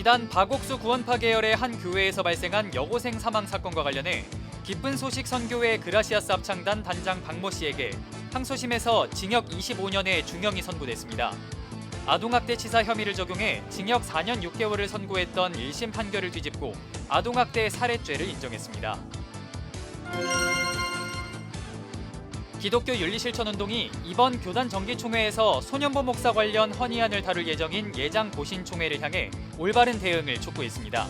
이단 박옥수 구원파 계열의 한 교회에서 발생한 여고생 사망 사건과 관련해 기쁜 소식 선교회 그라시아스 합창단 단장 박모 씨에게 항소심에서 징역 25년의 중형이 선고됐습니다. 아동학대 치사 혐의를 적용해 징역 4년 6개월을 선고했던 1심 판결을 뒤집고 아동학대 살해죄를 인정했습니다. 기독교 윤리실천운동이 이번 교단 정기총회에서 소년보 목사 관련 헌의안을 다룰 예정인 예장 고신총회를 향해 올바른 대응을 촉구했습니다.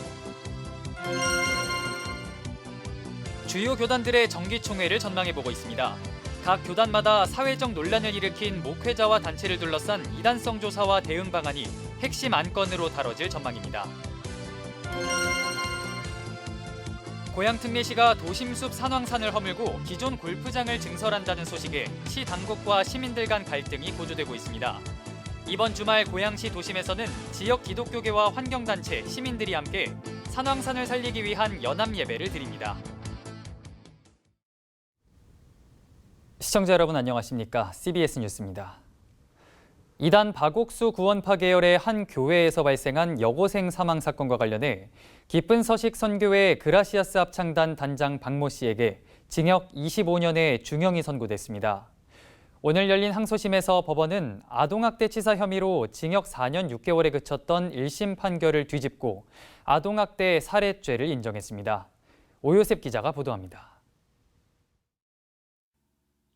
주요 교단들의 정기총회를 전망해보고 있습니다. 각 교단마다 사회적 논란을 일으킨 목회자와 단체를 둘러싼 이단성 조사와 대응 방안이 핵심 안건으로 다뤄질 전망입니다. 고양 특례시가 도심숲 산왕산을 허물고 기존 골프장을 증설한다는 소식에 시 당국과 시민들 간 갈등이 고조되고 있습니다. 이번 주말 고양시 도심에서는 지역 기독교계와 환경단체, 시민들이 함께 산왕산을 살리기 위한 연합 예배를 드립니다. 시청자 여러분 안녕하십니까? CBS 뉴스입니다. 이단 박옥수 구원파 계열의 한 교회에서 발생한 여고생 사망 사건과 관련해 기쁜 서식 선교회 그라시아스 합창단 단장 박모 씨에게 징역 25년의 중형이 선고됐습니다. 오늘 열린 항소심에서 법원은 아동학대 치사 혐의로 징역 4년 6개월에 그쳤던 1심 판결을 뒤집고 아동학대 살해죄를 인정했습니다. 오요셉 기자가 보도합니다.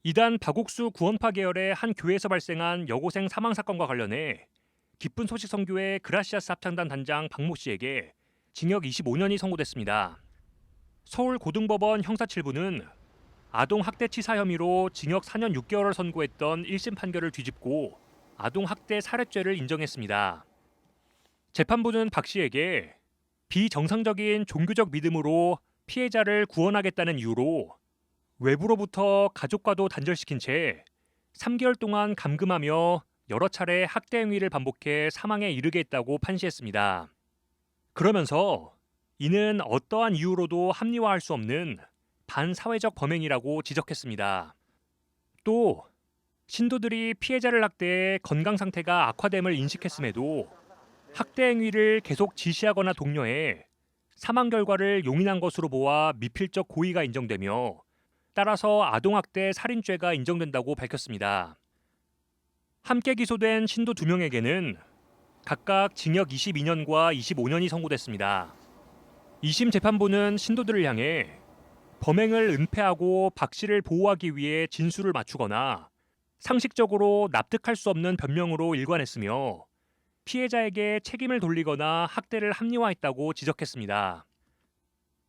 이단 박옥수 구원파 계열의 한 교회에서 발생한 여고생 사망 사건과 관련해 기쁜 소식 선교회 그라시아스 합창단 단장 박모 씨에게 징역 25년이 선고됐습니다. 서울 고등법원 형사 7부는 아동 학대 치사 혐의로 징역 4년 6개월을 선고했던 1심 판결을 뒤집고 아동 학대 살해죄를 인정했습니다. 재판부는 박 씨에게 비정상적인 종교적 믿음으로 피해자를 구원하겠다는 이유로 외부로부터 가족과도 단절시킨 채 3개월 동안 감금하며 여러 차례 학대 행위를 반복해 사망에 이르게 했다고 판시했습니다. 그러면서 이는 어떠한 이유로도 합리화할 수 없는 반사회적 범행이라고 지적했습니다. 또 신도들이 피해자를 학대해 건강 상태가 악화됨을 인식했음에도 학대 행위를 계속 지시하거나 독려해 사망 결과를 용인한 것으로 보아 미필적 고의가 인정되며 따라서 아동학대 살인죄가 인정된다고 밝혔습니다. 함께 기소된 신도 두 명에게는 각각 징역 22년과 25년이 선고됐습니다. 2심 재판부는 신도들을 향해 범행을 은폐하고 박 씨를 보호하기 위해 진술을 맞추거나 상식적으로 납득할 수 없는 변명으로 일관했으며 피해자에게 책임을 돌리거나 학대를 합리화했다고 지적했습니다.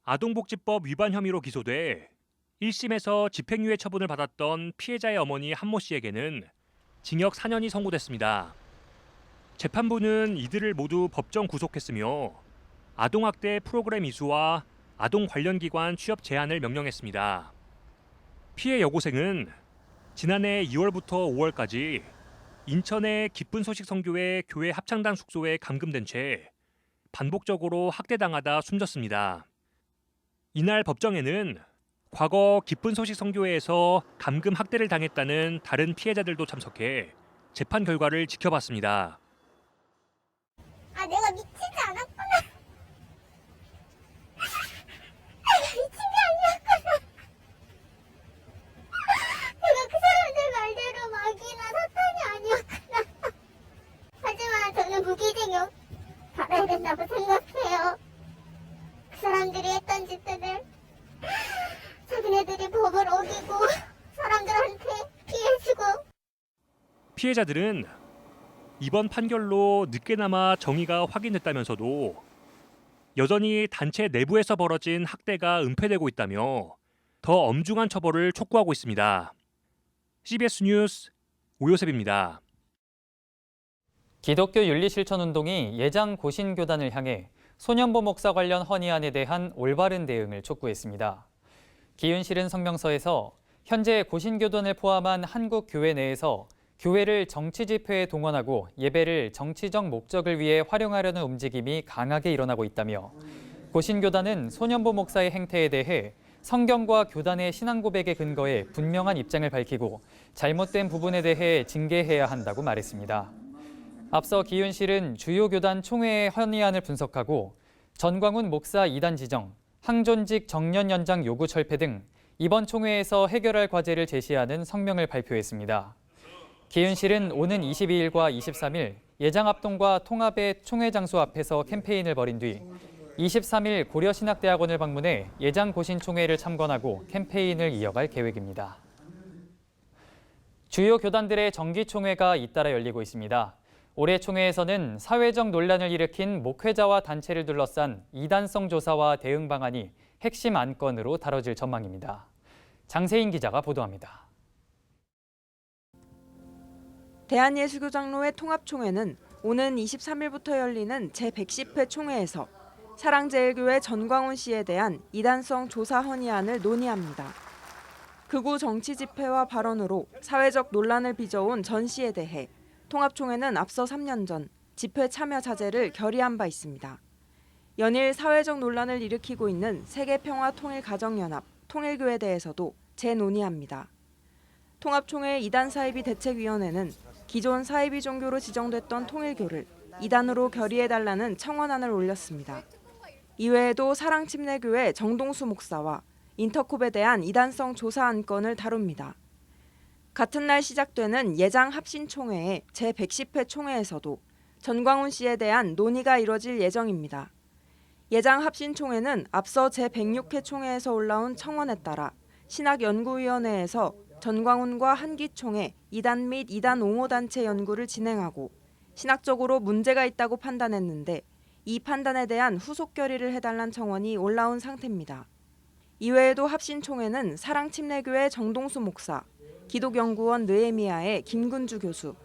아동복지법 위반 혐의로 기소돼 1심에서 집행유예 처분을 받았던 피해자의 어머니 한모 씨에게는 징역 4년이 선고됐습니다. 재판부는 이들을 모두 법정 구속했으며 아동학대 프로그램 이수와 아동 관련 기관 취업 제한을 명령했습니다. 피해 여고생은 지난해 2월부터 5월까지 인천의 기쁜 소식 성교회 교회 합창단 숙소에 감금된 채 반복적으로 학대당하다 숨졌습니다. 이날 법정에는 과거 기쁜 소식 성교회에서 감금 학대를 당했다는 다른 피해자들도 참석해 재판 결과를 지켜봤습니다. 아 내가 미치지 않았구나 내가 미친 게 아니었구나 내가 그 사람들 말대로 마귀나 사탄이 아니었구나 하지만 저는 무기징역 받아야 된다고 생각해요 그 사람들이 했던 짓들을 자기네들이 법을 어기고 사람들한테 피해주고 피해자들은 이번 판결로 늦게나마 정의가 확인됐다면서도 여전히 단체 내부에서 벌어진 학대가 은폐되고 있다며 더 엄중한 처벌을 촉구하고 있습니다. CBS 뉴스 오요셉입니다. 기독교 윤리실천운동이 예장 고신교단을 향해 소년보 목사 관련 헌의안에 대한 올바른 대응을 촉구했습니다. 기윤실은 성명서에서 현재 고신교단을 포함한 한국 교회 내에서 교회를 정치 집회에 동원하고 예배를 정치적 목적을 위해 활용하려는 움직임이 강하게 일어나고 있다며 고신교단은 소년보 목사의 행태에 대해 성경과 교단의 신앙 고백에 근거해 분명한 입장을 밝히고 잘못된 부분에 대해 징계해야 한다고 말했습니다. 앞서 기윤실은 주요 교단 총회의 헌의안을 분석하고 전광훈 목사 이단 지정, 항존직 정년 연장 요구 철폐 등 이번 총회에서 해결할 과제를 제시하는 성명을 발표했습니다. 기윤실은 오는 22일과 23일 예장합동과 통합의 총회 장소 앞에서 캠페인을 벌인 뒤 23일 고려신학대학원을 방문해 예장 고신총회를 참관하고 캠페인을 이어갈 계획입니다. 주요 교단들의 정기총회가 잇따라 열리고 있습니다. 올해 총회에서는 사회적 논란을 일으킨 목회자와 단체를 둘러싼 이단성 조사와 대응 방안이 핵심 안건으로 다뤄질 전망입니다. 장세인 기자가 보도합니다. 대한예수교장로회 통합총회는 오는 23일부터 열리는 제110회 총회에서 사랑제일교회 전광훈 씨에 대한 이단성 조사 헌의안을 논의합니다. 극우 정치 집회와 발언으로 사회적 논란을 빚어온 전 씨에 대해 통합총회는 앞서 3년 전 집회 참여 자제를 결의한 바 있습니다. 연일 사회적 논란을 일으키고 있는 세계평화통일가정연합 통일교에 대해서도 재논의합니다. 통합총회 이단 사이비 대책위원회는 기존 사이비 종교로 지정됐던 통일교를 이단으로 결의해달라는 청원안을 올렸습니다. 이외에도 사랑침례교회 정동수 목사와 인터콥에 대한 이단성 조사 안건을 다룹니다. 같은 날 시작되는 예장 합신총회의 제110회 총회에서도 전광훈 씨에 대한 논의가 이뤄질 예정입니다. 예장 합신총회는 앞서 제106회 총회에서 올라온 청원에 따라 신학연구위원회에서 전광훈과 한기총회 이단 및 이단 옹호단체 연구를 진행하고 신학적으로 문제가 있다고 판단했는데 이 판단에 대한 후속 결의를 해달란 청원이 올라온 상태입니다. 이외에도 합신총회는 사랑침례교회 정동수 목사, 기독연구원 느에미아의 김근주 교수,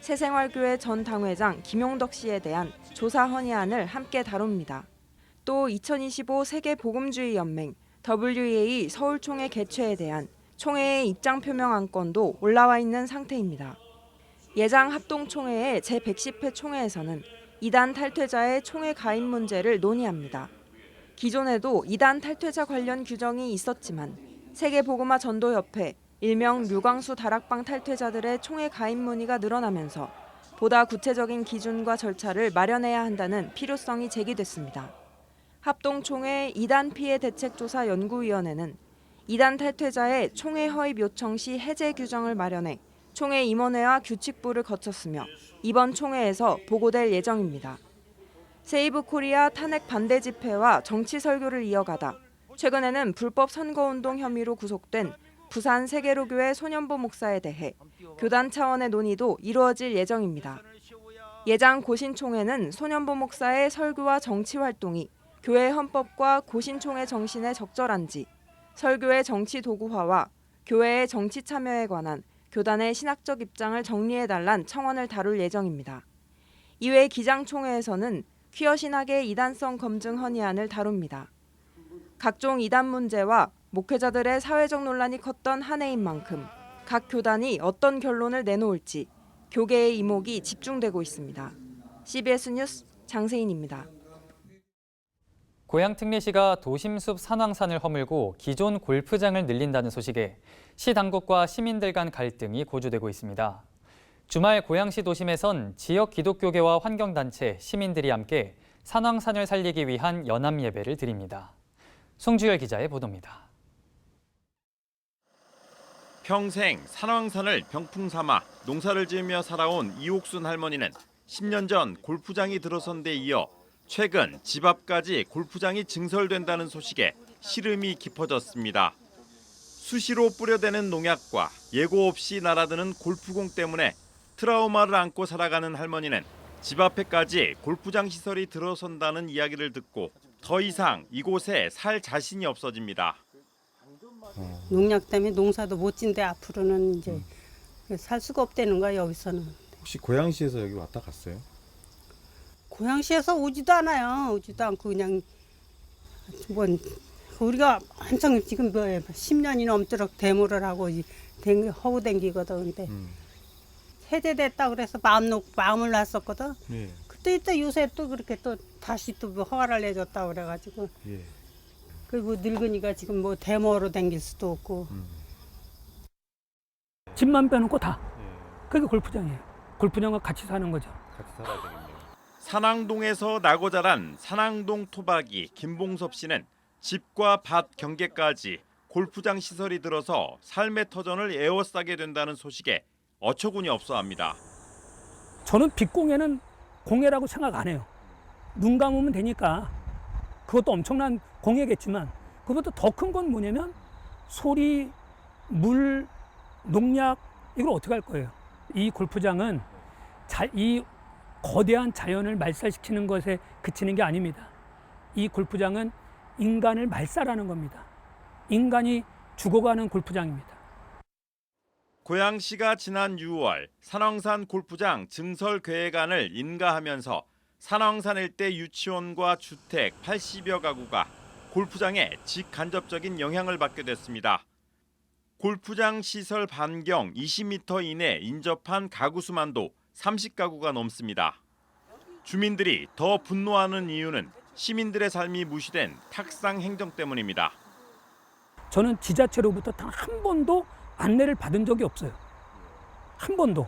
새생활교회 전 당회장 김용덕 씨에 대한 조사 헌의안을 함께 다룹니다. 또 2025 세계복음주의 연맹 WEA 서울총회 개최에 대한 총회의 입장 표명 안 건도 올라와 있는 상태입니다. 예장 합동총회의 제110회 총회에서는 이단 탈퇴자의 총회 가입 문제를 논의합니다. 기존에도 이단 탈퇴자 관련 규정이 있었지만 세계복음화 전도협회 일명 류광수 다락방 탈퇴자들의 총회 가입 문의가 늘어나면서 보다 구체적인 기준과 절차를 마련해야 한다는 필요성이 제기됐습니다. 합동총회 이단 피해 대책조사 연구위원회는 이단 탈퇴자의 총회 허입 요청 시 해제 규정을 마련해 총회 임원회와 규칙부를 거쳤으며 이번 총회에서 보고될 예정입니다. 세이브 코리아 탄핵 반대 집회와 정치 설교를 이어가다 최근에는 불법 선거운동 혐의로 구속된 부산 세계로교회 소년보 목사에 대해 교단 차원의 논의도 이루어질 예정입니다. 예장 고신총회는 소년보 목사의 설교와 정치 활동이 교회 헌법과 고신총회 정신에 적절한지 설교의 정치 도구화와 교회의 정치 참여에 관한 교단의 신학적 입장을 정리해달란 청원을 다룰 예정입니다. 이외 기장총회에서는 퀴어 신학의 이단성 검증 헌의안을 다룹니다. 각종 이단 문제와 목회자들의 사회적 논란이 컸던 한 해인 만큼 각 교단이 어떤 결론을 내놓을지 교계의 이목이 집중되고 있습니다. CBS 뉴스 장세인입니다. 고향 특례시가 도심숲 산왕산을 허물고 기존 골프장을 늘린다는 소식에 시 당국과 시민들 간 갈등이 고조되고 있습니다. 주말 고양시 도심에선 지역 기독교계와 환경단체, 시민들이 함께 산왕산을 살리기 위한 연합 예배를 드립니다. 송주열 기자의 보도입니다. 평생 산왕산을 병풍 삼아 농사를 지으며 살아온 이옥순 할머니는 10년 전 골프장이 들어선 데 이어 최근 집 앞까지 골프장이 증설된다는 소식에 시름이 깊어졌습니다. 수시로 뿌려대는 농약과 예고 없이 날아드는 골프공 때문에 트라우마를 안고 살아가는 할머니는 집 앞에까지 골프장 시설이 들어선다는 이야기를 듣고 더 이상 이곳에 살 자신이 없어집니다. 농약 때문에 농사도 못 짓는데 앞으로는 이제 살 수가 없다는 거야 여기서는 혹시 고양시에서 여기 왔다 갔어요? 고양시에서 오지도 않아요 오지도 않고 그냥 뭐 우리가 한창 지금 뭐 10년이 넘도록 데모를 하고 이 댕- 허우 댕기거든 근데 음. 해제됐다 그래서 마음 놓고 마음을 놨었거든 예. 그때 또 요새 또 그렇게 또 다시 또 뭐 허가를 내줬다 그래가지고 예. 그리고 늙으니까 지금 뭐 데모로 댕길 수도 없고 집만 빼놓고 다. 예. 그게 골프장이에요. 골프장과 같이 사는 거죠. 같이 살아야. 산왕동에서 나고 자란 산왕동 토박이 김봉섭 씨는 집과 밭 경계까지 골프장 시설이 들어서 삶의 터전을 에워싸게 된다는 소식에 어처구니 없어합니다. 저는 빗공예는 공예라고 생각 안 해요. 눈 감으면 되니까 그것도 엄청난 공예겠지만 그것보다 더큰 건 뭐냐면 소리, 물, 농약 이걸 어떻게 할 거예요? 이 골프장은 자, 이 거대한 자연을 말살시키는 것에 그치는 게 아닙니다. 이 골프장은 인간을 말살하는 겁니다. 인간이 죽어가는 골프장입니다. 고양시가 지난 6월 산왕산 골프장 증설 계획안을 인가하면서 산왕산 일대 유치원과 주택 80여 가구가 골프장에 직간접적인 영향을 받게 됐습니다. 골프장 시설 반경 20m 이내 인접한 가구 수만도 30가구가 넘습니다. 주민들이 더 분노하는 이유는 시민들의 삶이 무시된 탁상 행정 때문입니다. 저는 지자체로부터 단 한 번도 안내를 받은 적이 없어요. 한 번도.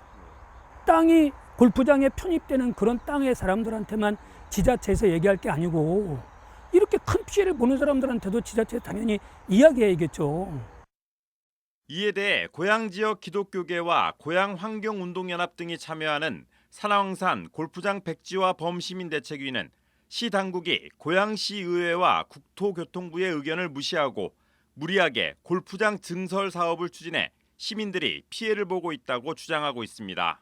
땅이 골프장에 편입되는 그런 땅의 사람들한테만 지자체에서 얘기할 게 아니고 이렇게 큰 피해를 보는 사람들한테도 지자체 당연히 이야기해야겠죠. 이에 대해 고양 지역 기독교계와 고양 환경 운동 연합 등이 참여하는 산왕산 골프장 백지화 범시민 대책위는 시 당국이 고양시 의회와 국토교통부의 의견을 무시하고 무리하게 골프장 증설 사업을 추진해 시민들이 피해를 보고 있다고 주장하고 있습니다.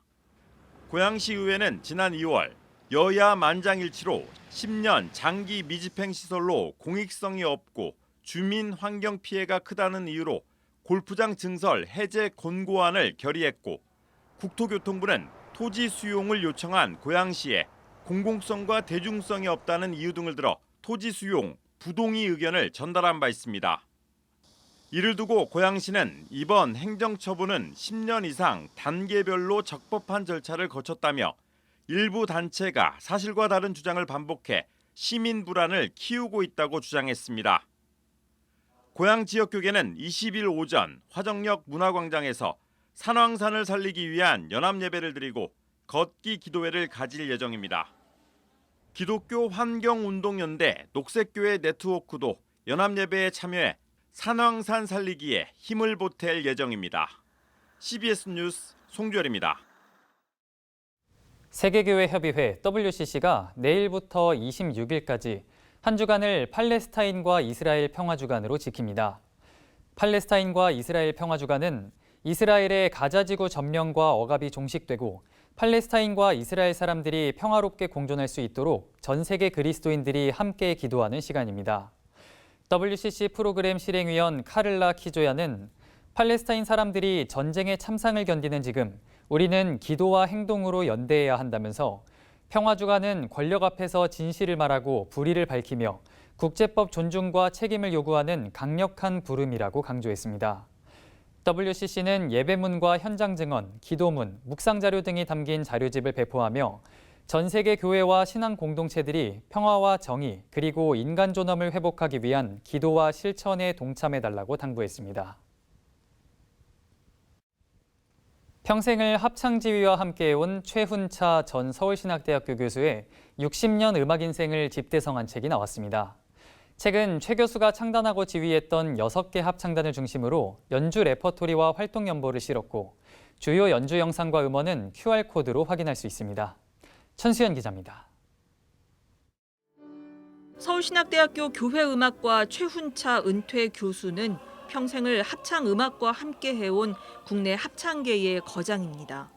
고양시 의회는 지난 2월 여야 만장일치로 10년 장기 미집행 시설로 공익성이 없고 주민 환경 피해가 크다는 이유로 골프장 증설 해제 권고안을 결의했고 국토교통부는 토지 수용을 요청한 고양시에 공공성과 대중성이 없다는 이유 등을 들어 토지 수용 부동의 의견을 전달한 바 있습니다. 이를 두고 고양시는 이번 행정처분은 10년 이상 단계별로 적법한 절차를 거쳤다며 일부 단체가 사실과 다른 주장을 반복해 시민 불안을 키우고 있다고 주장했습니다. 고양 지역 교계는 20일 오전 화정역 문화광장에서 산왕산을 살리기 위한 연합 예배를 드리고 걷기 기도회를 가질 예정입니다. 기독교 환경운동연대 녹색교회 네트워크도 연합 예배에 참여해 산왕산 살리기에 힘을 보탤 예정입니다. CBS 뉴스 송주열입니다. 세계교회 협의회 WCC가 내일부터 26일까지 한 주간을 팔레스타인과 이스라엘 평화 주간으로 지킵니다. 팔레스타인과 이스라엘 평화 주간은 이스라엘의 가자지구 점령과 억압이 종식되고 팔레스타인과 이스라엘 사람들이 평화롭게 공존할 수 있도록 전 세계 그리스도인들이 함께 기도하는 시간입니다. WCC 프로그램 실행위원 카를라 키조야는 팔레스타인 사람들이 전쟁의 참상을 견디는 지금 우리는 기도와 행동으로 연대해야 한다면서 평화주간은 권력 앞에서 진실을 말하고 불의를 밝히며 국제법 존중과 책임을 요구하는 강력한 부름이라고 강조했습니다. WCC는 예배문과 현장 증언, 기도문, 묵상 자료 등이 담긴 자료집을 배포하며 전 세계 교회와 신앙 공동체들이 평화와 정의 그리고 인간 존엄을 회복하기 위한 기도와 실천에 동참해 달라고 당부했습니다. 평생을 합창지휘와 함께해온 최훈차 전 서울신학대학교 교수의 60년 음악 인생을 집대성한 책이 나왔습니다. 책은 최 교수가 창단하고 지휘했던 6개 합창단을 중심으로 연주 레퍼토리와 활동 연보를 실었고 주요 연주 영상과 음원은 QR코드로 확인할 수 있습니다. 천수연 기자입니다. 서울신학대학교 교회음악과 최훈차 은퇴 교수는 평생을 합창 음악과 함께 해온 국내 합창계의 거장입니다.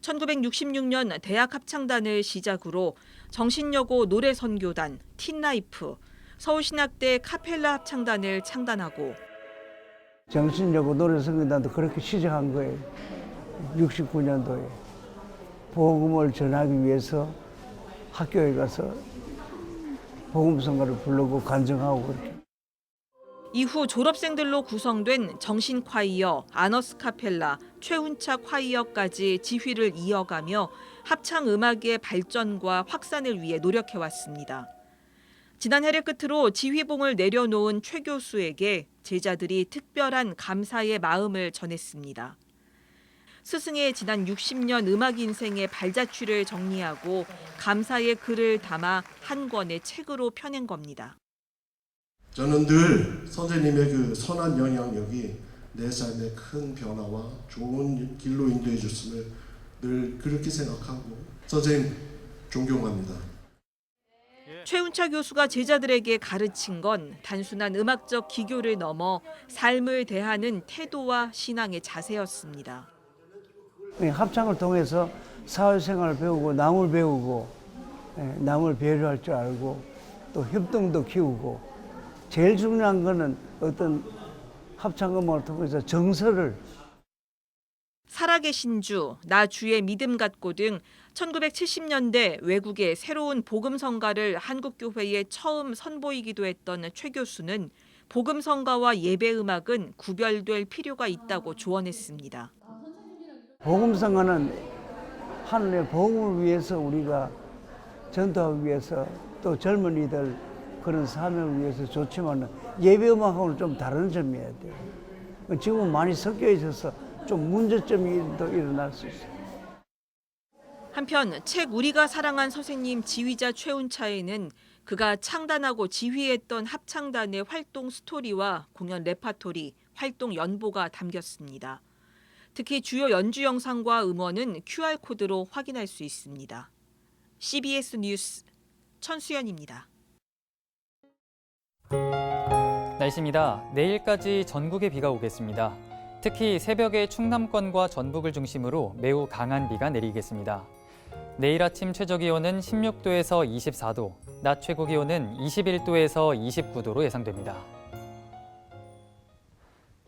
1966년 대학 합창단을 시작으로 정신여고 노래선교단, 틴라이프, 서울신학대 카펠라 합창단을 창단하고 정신여고 노래성교단도 그렇게 시작한 거예요. 69년도에 복음을 전하기 위해서 학교에 가서 복음성가를 부르고 간증하고 그렇게. 이후 졸업생들로 구성된 정신 콰이어, 아너스 카펠라, 최훈차 콰이어까지 지휘를 이어가며 합창 음악의 발전과 확산을 위해 노력해 왔습니다. 지난 해를 끝으로 지휘봉을 내려놓은 최 교수에게 제자들이 특별한 감사의 마음을 전했습니다. 스승의 지난 60년 음악 인생의 발자취를 정리하고 감사의 글을 담아 한 권의 책으로 펴낸 겁니다. 저는 늘 선생님의 그 선한 영향력이 내 삶의 큰 변화와 좋은 길로 인도해 줬음을 늘 그렇게 생각하고 선생님 존경합니다. 최운차 교수가 제자들에게 가르친 건 단순한 음악적 기교를 넘어 삶을 대하는 태도와 신앙의 자세였습니다. 이 합창을 통해서 사회생활을 배우고 남을 배우고 예, 남을 배려할 줄 알고 또 협동도 키우고 제일 중요한 거는 어떤 합창 음악을 통해서 정서를 살아계신 주, 나 주의 믿음 갖고 등 1970년대 외국의 새로운 복음 성가를 한국 교회에 처음 선보이기도 했던 최 교수는 복음 성가와 예배 음악은 구별될 필요가 있다고 조언했습니다. 복음성가는 하늘의 복음을 위해서 우리가 전도하기 위해서 또 젊은이들 그런 사명을 위해서 좋지만 예배음악하고는 좀 다른 점이어야 돼요. 지금 많이 섞여 있어서 좀 문제점이 또 일어날 수 있어요. 한편 책 우리가 사랑한 선생님 지휘자 최운차에는 그가 창단하고 지휘했던 합창단의 활동 스토리와 공연 레파토리, 활동 연보가 담겼습니다. 특히 주요 연주 영상과 음원은 QR코드로 확인할 수 있습니다. CBS 뉴스 천수연입니다. 날씨입니다. 내일까지 전국에 비가 오겠습니다. 특히 새벽에 충남권과 전북을 중심으로 매우 강한 비가 내리겠습니다. 내일 아침 최저 기온은 16도에서 24도, 낮 최고 기온은 21도에서 29도로 예상됩니다.